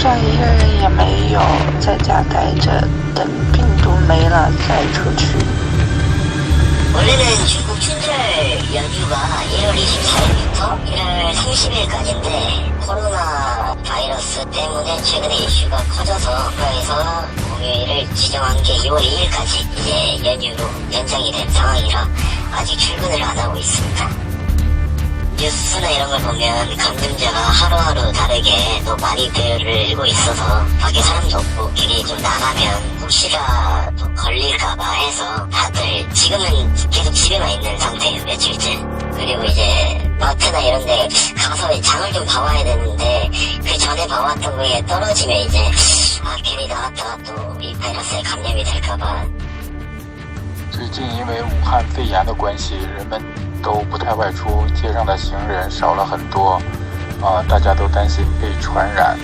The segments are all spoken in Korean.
上一个人也没有，在家待着，等病毒没了再出去。 원래는 중국 춘절 연휴가 1월 24일부터 1월 30일까지인데 코로나 바이러스 때문에 최근에 이슈가 커져서 국가에서 공휴일을 지정한 게 2월 2일까지 이제 연휴로 연장이 된 상황이라 아직 출근을 안 하고 있습니다. 뉴스나 이런 걸 보면 감염자가 하루하루 다르게 또 많이들 늘고 있어서 밖에 사람도 없고 길이 좀 나가면 혹시라도 걸릴까봐 해서 다들 지금은 계속 집에만 있는 상태예요 며칠째 그리고 이제 마트나 이런 데 가서 장을 좀 봐와야 되는데 그 전에 봐왔던 거에 떨어지면 이제 아 괜히 나갔다가 또 이 바이러스에 감염이 될까봐 最近因为武汉肺炎的关系，人们都不太外出，街上的行人少了很多，啊、大家都担心被传染。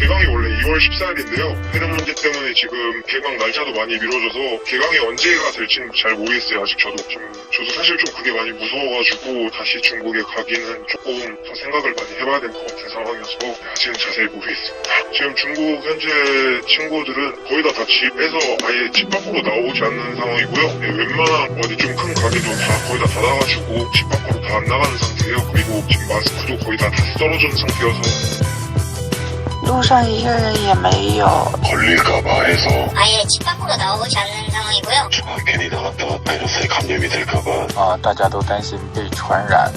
개강이 원래 2월 14일인데요. 해당 문제 때문에 지금 개강 날짜도 많이 미뤄져서 개강이 언제가 될지는 잘 모르겠어요. 아직 저도 좀 저도 사실 좀 그게 많이 무서워가지고 다시 중국에 가기는 조금 더 생각을 많이 해봐야 될 것 같은 상황이어서 아직은 자세히 모르겠습니다. 지금 중국 현재 친구들은 거의 다 다 집에서 아예 집 밖으로 나오지 않는 상황이고요. 예, 웬만한 어디 좀 큰 가게도 다 거의 다 닫아가지고 집 밖으로 다 안 나가는 상태예요. 그리고 지금 마스크도 거의 다 떨어진 상태여서 路上一个人也没有。啊，大家都担心被传染。